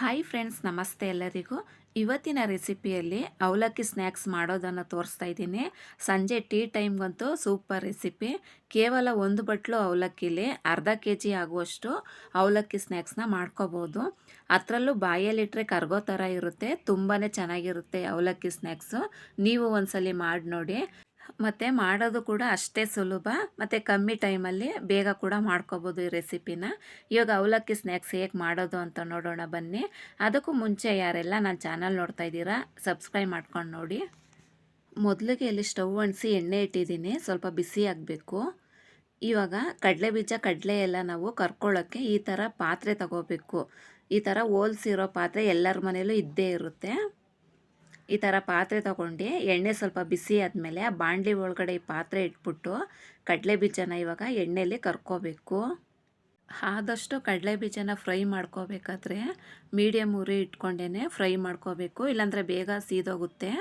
Hi friends ನಮಸ್ತೆ ಎಲ್ಲರಿಗೂ. ಇವತ್ತಿನ ರೆಸಿಪಿಯಲ್ಲಿ ಅವಲಕ್ಕಿ ಸ್ನ್ಯಾಕ್ಸ್ ಮಾಡೋದನ್ನು ತೋರಿಸ್ತಾ ಇದ್ದೀನಿ. ಸಂಜೆ ಟೀ ಟೈಮ್ಗಂತೂ ಸೂಪರ್ ರೆಸಿಪಿ ಕೇವಲ ಒಂದು ಬಟ್ಲು ಅವಲಕ್ಕಿಲಿ ಅರ್ಧ ಕೆ ಜಿ ಆಗುವಷ್ಟು ಅವಲಕ್ಕಿ ಸ್ನ್ಯಾಕ್ಸ್ನ ಮಾಡ್ಕೋಬೋದು. ಅದರಲ್ಲೂ ಬಾಯಲ್ಲಿಟ್ಟರೆ ಕರ್ಗೋ ಥರ ಇರುತ್ತೆ ತುಂಬಾ ಚೆನ್ನಾಗಿರುತ್ತೆ ಅವಲಕ್ಕಿ ಸ್ನ್ಯಾಕ್ಸು ನೀವು ಒಂದ್ಸಲಿ ಮಾಡಿ ನೋಡಿ ಮತ್ತು ಮಾಡೋದು ಕೂಡ ಅಷ್ಟೇ ಸುಲಭ. ಮತ್ತು ಕಮ್ಮಿ ಟೈಮಲ್ಲಿ ಬೇಗ ಕೂಡ ಮಾಡ್ಕೋಬೋದು ಈ ರೆಸಿಪಿನ. ಇವಾಗ ಅವಲಕ್ಕಿ ಸ್ನ್ಯಾಕ್ಸ್ ಹೇಗೆ ಮಾಡೋದು ಅಂತ ನೋಡೋಣ ಬನ್ನಿ. ಅದಕ್ಕೂ ಮುಂಚೆ ಯಾರೆಲ್ಲ ನನ್ನ ಚಾನಲ್ ನೋಡ್ತಾ ಇದ್ದೀರಾ, ಸಬ್ಸ್ಕ್ರೈಬ್ ಮಾಡ್ಕೊಂಡು ನೋಡಿ. ಮೊದಲಿಗೆ ಇಲ್ಲಿ ಸ್ಟವ್ ಒಣಸಿ ಎಣ್ಣೆ ಇಟ್ಟಿದ್ದೀನಿ, ಸ್ವಲ್ಪ ಬಿಸಿ ಆಗಬೇಕು. ಇವಾಗ ಕಡಲೆ ಬೀಜ, ಕಡಲೆ ಎಲ್ಲ ನಾವು ಕರ್ಕೊಳ್ಳೋಕ್ಕೆ ಈ ಥರ ಪಾತ್ರೆ ತಗೋಬೇಕು. ಈ ಥರ ಹೋಲ್ಸಿರೋ ಪಾತ್ರೆ ಎಲ್ಲರ ಮನೇಲೂ ಇದ್ದೇ ಇರುತ್ತೆ. ಈ ಥರ ಪಾತ್ರೆ ತೊಗೊಂಡು ಎಣ್ಣೆ ಸ್ವಲ್ಪ ಬಿಸಿ ಆದಮೇಲೆ ಆ ಬಾಣಲಿ ಒಳಗಡೆ ಈ ಪಾತ್ರೆ ಇಟ್ಬಿಟ್ಟು ಕಡಲೆ ಬೀಜನ ಇವಾಗ ಎಣ್ಣೆಯಲ್ಲಿ ಕರ್ಕೋಬೇಕು. ಆದಷ್ಟು ಕಡಲೆ ಬೀಜನ ಫ್ರೈ ಮಾಡ್ಕೋಬೇಕಾದ್ರೆ ಮೀಡಿಯಮ್ ಉರಿ ಇಟ್ಕೊಂಡೇ ಫ್ರೈ ಮಾಡ್ಕೋಬೇಕು. ಇಲ್ಲಾಂದರೆ ಬೇಗ ಸೀದೋಗುತ್ತೆ.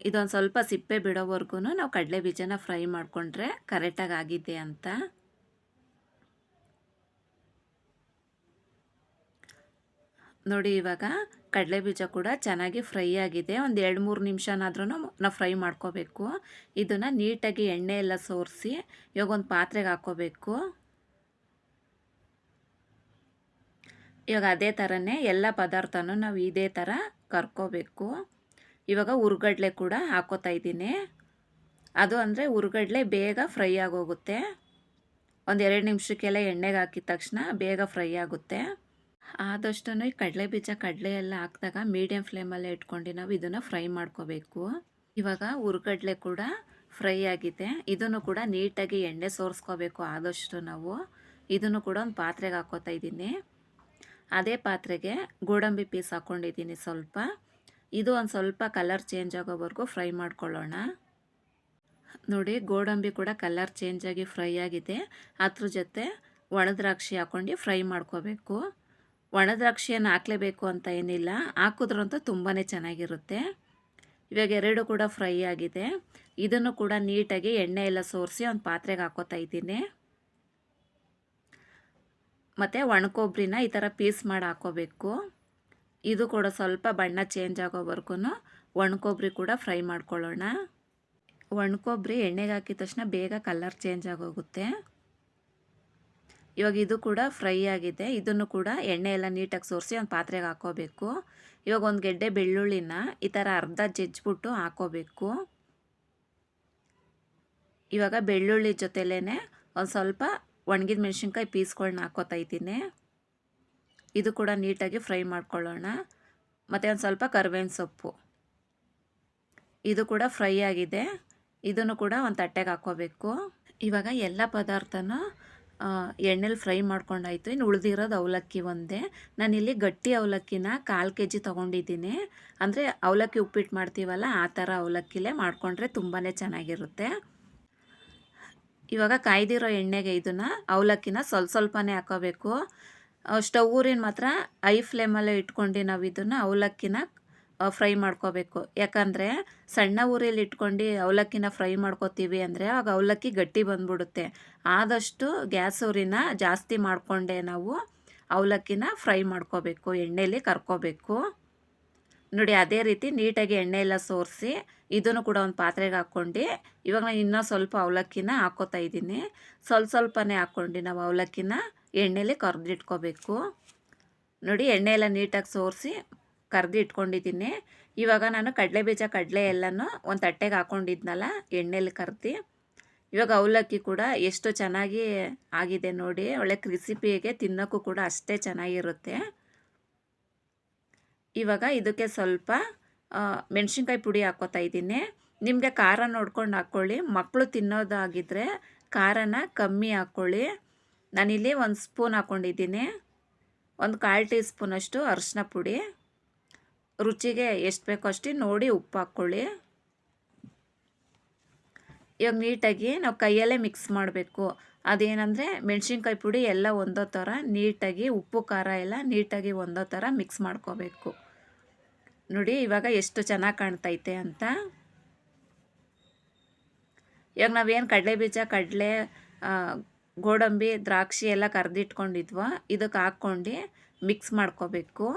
ಇದೊಂದು ಸ್ವಲ್ಪ ಸಿಪ್ಪೆ ಬಿಡೋವರೆಗೂ ನಾವು ಕಡಲೆ ಬೀಜನ ಫ್ರೈ ಮಾಡಿಕೊಂಡ್ರೆ ಕರೆಕ್ಟಾಗಿ ಆಗಿದೆ ಅಂತ. ನೋಡಿ ಇವಾಗ ಕಡಲೆ ಬೀಜ ಕೂಡ ಚೆನ್ನಾಗಿ ಫ್ರೈ ಆಗಿದೆ. ಒಂದು ಎರಡು ಮೂರು ನಿಮಿಷನಾದ್ರೂ ನಾವು ಫ್ರೈ ಮಾಡ್ಕೋಬೇಕು. ಇದನ್ನು ನೀಟಾಗಿ ಎಣ್ಣೆ ಎಲ್ಲ ಸೋರಿಸಿ ಇವಾಗ ಒಂದು ಪಾತ್ರೆಗೆ ಹಾಕ್ಕೋಬೇಕು ಇವಾಗ ಅದೇ ಥರನೇ ಎಲ್ಲ ಪದಾರ್ಥನೂ ನಾವು ಇದೇ ಥರ ಕರ್ಕೋಬೇಕು. ಇವಾಗ ಉರ್ಗಡ್ಲೆ ಕೂಡ ಹಾಕೋತಾ ಇದ್ದೀನಿ. ಅದು ಅಂದರೆ ಉರ್ಗಡ್ಲೆ ಬೇಗ ಫ್ರೈ ಆಗೋಗುತ್ತೆ. ಒಂದು ಎರಡು ನಿಮಿಷಕ್ಕೆಲ್ಲ ಎಣ್ಣೆಗೆ ಹಾಕಿದ ತಕ್ಷಣ ಬೇಗ ಫ್ರೈ ಆಗುತ್ತೆ. ಆದಷ್ಟು ಕಡಲೆ ಬೀಜ ಕಡಲೆ ಎಲ್ಲ ಹಾಕಿದಾಗ ಮೀಡಿಯಂ ಫ್ಲೇಮಲ್ಲೇ ಇಟ್ಕೊಂಡು ನಾವು ಇದನ್ನು ಫ್ರೈ ಮಾಡ್ಕೋಬೇಕು. ಇವಾಗ ಹುರ್ಗಡ್ಲೆ ಕೂಡ ಫ್ರೈ ಆಗಿದೆ. ಇದನ್ನು ಕೂಡ ನೀಟಾಗಿ ಎಣ್ಣೆ ಸೋರಿಸ್ಕೋಬೇಕು ಆದಷ್ಟು ನಾವು. ಇದನ್ನು ಕೂಡ ಒಂದು ಪಾತ್ರೆಗೆ ಹಾಕೋತಾ ಇದ್ದೀನಿ. ಅದೇ ಪಾತ್ರೆಗೆ ಗೋಡಂಬಿ ಪೀಸ್ ಹಾಕ್ಕೊಂಡಿದ್ದೀನಿ ಸ್ವಲ್ಪ. ಇದು ಒಂದು ಸ್ವಲ್ಪ ಕಲರ್ ಚೇಂಜ್ ಆಗೋವರೆಗೂ ಫ್ರೈ ಮಾಡ್ಕೊಳ್ಳೋಣ. ನೋಡಿ, ಗೋಡಂಬಿ ಕೂಡ ಕಲರ್ ಚೇಂಜ್ ಆಗಿ ಫ್ರೈ ಆಗಿದೆ. ಅದ್ರ ಜೊತೆ ಒಣದ್ರಾಕ್ಷಿ ಹಾಕ್ಕೊಂಡು ಫ್ರೈ ಮಾಡ್ಕೋಬೇಕು. ಒಣ ದ್ರಾಕ್ಷಿಯನ್ನು ಹಾಕಲೇಬೇಕು ಅಂತ ಏನಿಲ್ಲ, ಹಾಕಿದ್ರಂತೂ ತುಂಬಾ ಚೆನ್ನಾಗಿರುತ್ತೆ. ಇವಾಗ ಎರಡು ಕೂಡ ಫ್ರೈ ಆಗಿದೆ. ಇದನ್ನು ಕೂಡ ನೀಟಾಗಿ ಎಣ್ಣೆ ಎಲ್ಲ ಸೋರಿಸಿ ಒಂದು ಪಾತ್ರೆಗೆ ಹಾಕೋತಾ ಇದ್ದೀನಿ. ಮತ್ತು ಒಣಕೊಬ್ಬರಿನ ಈ ಥರ ಪೀಸ್ ಮಾಡಿ ಹಾಕೋಬೇಕು. ಇದು ಕೂಡ ಸ್ವಲ್ಪ ಬಣ್ಣ ಚೇಂಜ್ ಆಗೋವರೆಗೂ ಒಣಕೊಬ್ಬರಿ ಕೂಡ ಫ್ರೈ ಮಾಡ್ಕೊಳ್ಳೋಣ. ಒಣಕೊಬ್ಬರಿ ಎಣ್ಣೆಗೆ ಹಾಕಿದ ತಕ್ಷಣ ಬೇಗ ಕಲರ್ ಚೇಂಜ್ ಆಗೋಗುತ್ತೆ. ಇವಾಗ ಇದು ಕೂಡ ಫ್ರೈ ಆಗಿದೆ. ಇದನ್ನು ಕೂಡ ಎಣ್ಣೆ ಎಲ್ಲ ನೀಟಾಗಿ ಸೋರಿಸಿ ಒಂದು ಪಾತ್ರೆಗೆ ಹಾಕೋಬೇಕು ಇವಾಗ ಒಂದು ಗೆಡ್ಡೆ ಬೆಳ್ಳುಳ್ಳಿನ ಈ ಥರ ಅರ್ಧ ಜಜ್ಜಿಬಿಟ್ಟು ಹಾಕೋಬೇಕು ಇವಾಗ ಬೆಳ್ಳುಳ್ಳಿ ಜೊತೆಲೇ ಒಂದು ಸ್ವಲ್ಪ ಒಣಗಿದ ಮೆಣಸಿನ್ಕಾಯಿ ಪೀಸ್ಗಳನ್ನ ಹಾಕೋತಾ ಇದ್ದೀನಿ. ಇದು ಕೂಡ ನೀಟಾಗಿ ಫ್ರೈ ಮಾಡ್ಕೊಳ್ಳೋಣ. ಮತ್ತು ಒಂದು ಸ್ವಲ್ಪ ಕರ್ಬೇವಿನ ಸೊಪ್ಪು. ಇದು ಕೂಡ ಫ್ರೈ ಆಗಿದೆ. ಇದನ್ನು ಕೂಡ ಒಂದು ತಟ್ಟೆಗೆ ಹಾಕೋಬೇಕು ಇವಾಗ ಎಲ್ಲ ಪದಾರ್ಥನೂ ಎಣ್ಣೆಲಿ ಫ್ರೈ ಮಾಡ್ಕೊಂಡಾಯಿತು. ಇನ್ನು ಉಳಿದಿರೋದು ಅವಲಕ್ಕಿ ಒಂದೇ. ನಾನಿಲ್ಲಿ ಗಟ್ಟಿ ಅವಲಕ್ಕಿನ ಕಾಲು ಕೆ ಜಿ ತೊಗೊಂಡಿದ್ದೀನಿ. ಅಂದರೆ ಅವಲಕ್ಕಿ ಉಪ್ಪಿಟ್ಟು ಮಾಡ್ತೀವಲ್ಲ, ಆ ಥರ ಅವಲಕ್ಕಿಲೇ ಮಾಡಿಕೊಂಡ್ರೆ ತುಂಬಾ ಚೆನ್ನಾಗಿರುತ್ತೆ. ಇವಾಗ ಕಾಯ್ದಿರೋ ಎಣ್ಣೆಗೆ ಇದನ್ನು ಅವಲಕ್ಕಿನ ಸ್ವಲ್ಪ ಸ್ವಲ್ಪನೇ ಹಾಕೋಬೇಕು. ಸ್ಟವ್ ಊರಿನ ಮಾತ್ರ ಐ ಫ್ಲೇಮಲ್ಲೇ ಇಟ್ಕೊಂಡು ನಾವು ಇದನ್ನು ಅವಲಕ್ಕಿನ ಫ್ರೈ ಮಾಡ್ಕೋಬೇಕು. ಯಾಕಂದರೆ ಸಣ್ಣ ಊರಲ್ಲಿ ಇಟ್ಕೊಂಡು ಅವಲಕ್ಕಿನ ಫ್ರೈ ಮಾಡ್ಕೋತೀವಿ ಅಂದರೆ ಆಗ ಅವಲಕ್ಕಿ ಗಟ್ಟಿ ಬಂದ್ಬಿಡುತ್ತೆ. ಆದಷ್ಟು ಗ್ಯಾಸ್ ಊರಿನ ಜಾಸ್ತಿ ಮಾಡಿಕೊಂಡೆ ನಾವು ಅವಲಕ್ಕಿನ ಫ್ರೈ ಮಾಡ್ಕೋಬೇಕು ಎಣ್ಣೆಯಲ್ಲಿ ಕರ್ಕೋಬೇಕು. ನೋಡಿ, ಅದೇ ರೀತಿ ನೀಟಾಗಿ ಎಣ್ಣೆ ಎಲ್ಲ ಸೋರಿಸಿ ಇದನ್ನು ಕೂಡ ಒಂದು ಪಾತ್ರೆಗೆ ಹಾಕ್ಕೊಂಡು, ಇವಾಗ ನಾನು ಇನ್ನೂ ಸ್ವಲ್ಪ ಅವಲಕ್ಕಿನ ಹಾಕೋತಾ ಇದ್ದೀನಿ. ಸ್ವಲ್ಪ ಸ್ವಲ್ಪನೇ ಹಾಕ್ಕೊಂಡು ನಾವು ಅವಲಕ್ಕಿನ ಎಣ್ಣೆಲಿ ಕರೆದಿಟ್ಕೋಬೇಕು. ನೋಡಿ ಎಣ್ಣೆ ಎಲ್ಲ ನೀಟಾಗಿ ಸೋರಿಸಿ ಕರ್ದು ಇಟ್ಕೊಂಡಿದ್ದೀನಿ. ಇವಾಗ ನಾನು ಕಡಲೆ ಬೀಜ, ಕಡಲೆ ಎಲ್ಲನೂ ಒಂದು ತಟ್ಟೆಗೆ ಹಾಕ್ಕೊಂಡಿದ್ನಲ್ಲ ಎಣ್ಣೆಲಿ ಕರ್ದು. ಇವಾಗ ಅವಲಕ್ಕಿ ಕೂಡ ಎಷ್ಟು ಚೆನ್ನಾಗಿ ಆಗಿದೆ ನೋಡಿ. ಒಳ್ಳೆ ಕ್ರಿಸಿಪಿಗೆ ತಿನ್ನೋಕ್ಕೂ ಕೂಡ ಅಷ್ಟೇ ಚೆನ್ನಾಗಿರುತ್ತೆ. ಇವಾಗ ಇದಕ್ಕೆ ಸ್ವಲ್ಪ ಮೆಣಸಿನ್ಕಾಯಿ ಪುಡಿ ಹಾಕ್ಕೋತಾ ಇದ್ದೀನಿ. ನಿಮಗೆ ಖಾರ ನೋಡ್ಕೊಂಡು ಹಾಕ್ಕೊಳ್ಳಿ ಮಕ್ಕಳು ತಿನ್ನೋದಾಗಿದ್ದರೆ ಖಾರನ ಕಮ್ಮಿ ಹಾಕ್ಕೊಳ್ಳಿ ನಾನಿಲ್ಲಿ ಒಂದು ಸ್ಪೂನ್ ಹಾಕ್ಕೊಂಡಿದ್ದೀನಿ ಒಂದು ಕಾಲು ಟೀ ಸ್ಪೂನಷ್ಟು ಅರಿಶಿನ ಪುಡಿ. ರುಚಿಗೆ ಎಷ್ಟು ಬೇಕೋ ಅಷ್ಟು ನೋಡಿ ಉಪ್ಪು ಹಾಕ್ಕೊಳ್ಳಿ. ಇವಾಗ ನೀಟಾಗಿ ನಾವು ಕೈಯಲ್ಲೇ ಮಿಕ್ಸ್ ಮಾಡಬೇಕು. ಅದೇನಂದರೆ ಮೆಣಸಿನ್ಕಾಯಿ ಪುಡಿ ಎಲ್ಲ ಒಂದೋ ಥರ ನೀಟಾಗಿ ಉಪ್ಪು ಖಾರ ಎಲ್ಲ ನೀಟಾಗಿ ಒಂದೋ ಥರ ಮಿಕ್ಸ್ ಮಾಡ್ಕೋಬೇಕು. ನೋಡಿ ಇವಾಗ ಎಷ್ಟು ಚೆನ್ನಾಗಿ ಕಾಣ್ತೈತೆ ಅಂತ. ಇವಾಗ ನಾವೇನು ಕಡಲೆ ಬೀಜ, ಕಡಲೆ ಗೋಡಂಬಿ, ದ್ರಾಕ್ಷಿ ಎಲ್ಲ ಕರೆದಿಟ್ಕೊಂಡಿದ್ವೋ ಇದಕ್ಕೆ ಹಾಕ್ಕೊಂಡು ಮಿಕ್ಸ್ ಮಾಡ್ಕೋಬೇಕು.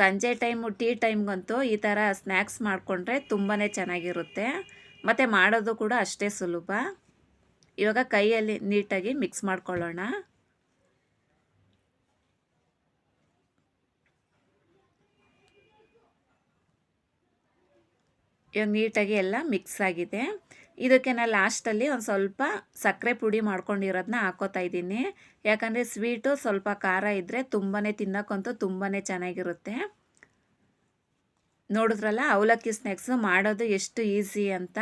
ಸಂಜೆ ಟೈಮು, ಟೀ ಟೈಮ್ಗಂತೂ ಈ ಥರ ಸ್ನ್ಯಾಕ್ಸ್ ಮಾಡಿಕೊಂಡ್ರೆ ತುಂಬಾ ಚೆನ್ನಾಗಿರುತ್ತೆ. ಮತ್ತು ಮಾಡೋದು ಕೂಡ ಅಷ್ಟೇ ಸುಲಭ. ಇವಾಗ ಕೈಯಲ್ಲಿ ನೀಟಾಗಿ ಮಿಕ್ಸ್ ಮಾಡ್ಕೊಳ್ಳೋಣ. ಇವಾಗ ನೀಟಾಗಿ ಎಲ್ಲ ಮಿಕ್ಸ್ ಆಗಿದೆ. ಇದಕ್ಕೆ ನಾನು ಲಾಸ್ಟಲ್ಲಿ ಒಂದು ಸ್ವಲ್ಪ ಸಕ್ಕರೆ ಪುಡಿ ಮಾಡ್ಕೊಂಡಿರೋದನ್ನ ಹಾಕೋತಾ ಇದ್ದೀನಿ. ಯಾಕಂದರೆ ಸ್ವೀಟು ಸ್ವಲ್ಪ ಖಾರ ಇದ್ದರೆ ತುಂಬಾ ತಿನ್ನೋಕ್ಕಂತೂ ತುಂಬಾ ಚೆನ್ನಾಗಿರುತ್ತೆ. ನೋಡಿದ್ರಲ್ಲ, ಅವಲಕ್ಕಿ ಸ್ನ್ಯಾಕ್ಸು ಮಾಡೋದು ಎಷ್ಟು ಈಸಿ ಅಂತ.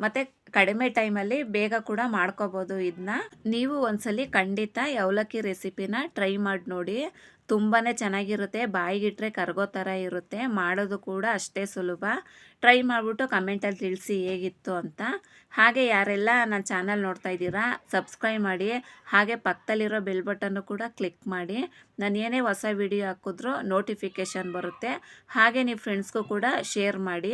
ಮತ್ತು ಕಡಿಮೆ ಟೈಮಲ್ಲಿ ಬೇಗ ಕೂಡ ಮಾಡ್ಕೋಬೋದು ಇದನ್ನ ನೀವು ಒಂದ್ಸಲಿ ಖಂಡಿತ ಅವಲಕ್ಕಿ ರೆಸಿಪಿನ ಟ್ರೈ ಮಾಡಿ ನೋಡಿ. ತುಂಬಾ ಚೆನ್ನಾಗಿರುತ್ತೆ. ಬಾಯಿಗಿಟ್ರೆ ಕರ್ಗೋ ಥರ ಇರುತ್ತೆ. ಮಾಡೋದು ಕೂಡ ಅಷ್ಟೇ ಸುಲಭ. ಟ್ರೈ ಮಾಡಿಬಿಟ್ಟು ಕಮೆಂಟಲ್ಲಿ ತಿಳಿಸಿ ಹೇಗಿತ್ತು ಅಂತ. ಹಾಗೆ ಯಾರೆಲ್ಲ ನನ್ನ ಚಾನಲ್ ನೋಡ್ತಾ ಇದ್ದೀರಾ, ಸಬ್ಸ್ಕ್ರೈಬ್ ಮಾಡಿ, ಹಾಗೆ ಪಕ್ಕದಲ್ಲಿರೋ ಬೆಲ್ ಬಟನ್ನು ಕೂಡ ಕ್ಲಿಕ್ ಮಾಡಿ. ನಾನು ಏನೇ ಹೊಸ ವಿಡಿಯೋ ಹಾಕಿದ್ರೂ ನೋಟಿಫಿಕೇಷನ್ ಬರುತ್ತೆ. ಹಾಗೆ ನೀವು ಫ್ರೆಂಡ್ಸ್ಗೂ ಕೂಡ ಶೇರ್ ಮಾಡಿ.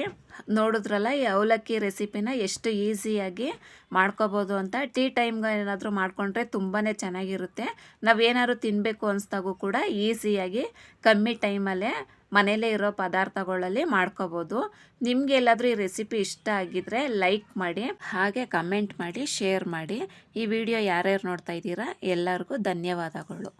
ನೋಡಿದ್ರಲ್ಲ ಈ ಅವಲಕ್ಕಿ ರೆಸಿಪಿನ ಎಷ್ಟು ಈಸಿಯಾಗಿ ಮಾಡ್ಕೋಬೋದು ಅಂತ. ಟೀ ಟೈಮ್ಗೆ ಏನಾದರೂ ಮಾಡಿಕೊಂಡ್ರೆ ತುಂಬಾ ಚೆನ್ನಾಗಿರುತ್ತೆ. ನಾವೇನಾದ್ರು ತಿನ್ನಬೇಕು ಅನಿಸ್ದಾಗೂ ಕೂಡ ಈಸಿಯಾಗಿ ಕಮ್ಮಿ ಟೈಮಲ್ಲೇ ಮನೇಲೇ ಇರೋ ಪದಾರ್ಥಗಳಲ್ಲಿ ಮಾಡ್ಕೋಬೋದು. ನಿಮಗೆ ಎಲ್ಲಾದರೂ ಈ ರೆಸಿಪಿ ಇಷ್ಟ ಆಗಿದ್ರೆ ಲೈಕ್ ಮಾಡಿ, ಹಾಗೆ ಕಮೆಂಟ್ ಮಾಡಿ, ಶೇರ್ ಮಾಡಿ. ಈ ವಿಡಿಯೋ ಯಾರ್ಯಾರು ನೋಡ್ತಾ ಇದ್ದೀರಾ ಎಲ್ಲರಿಗೂ ಧನ್ಯವಾದಗಳು.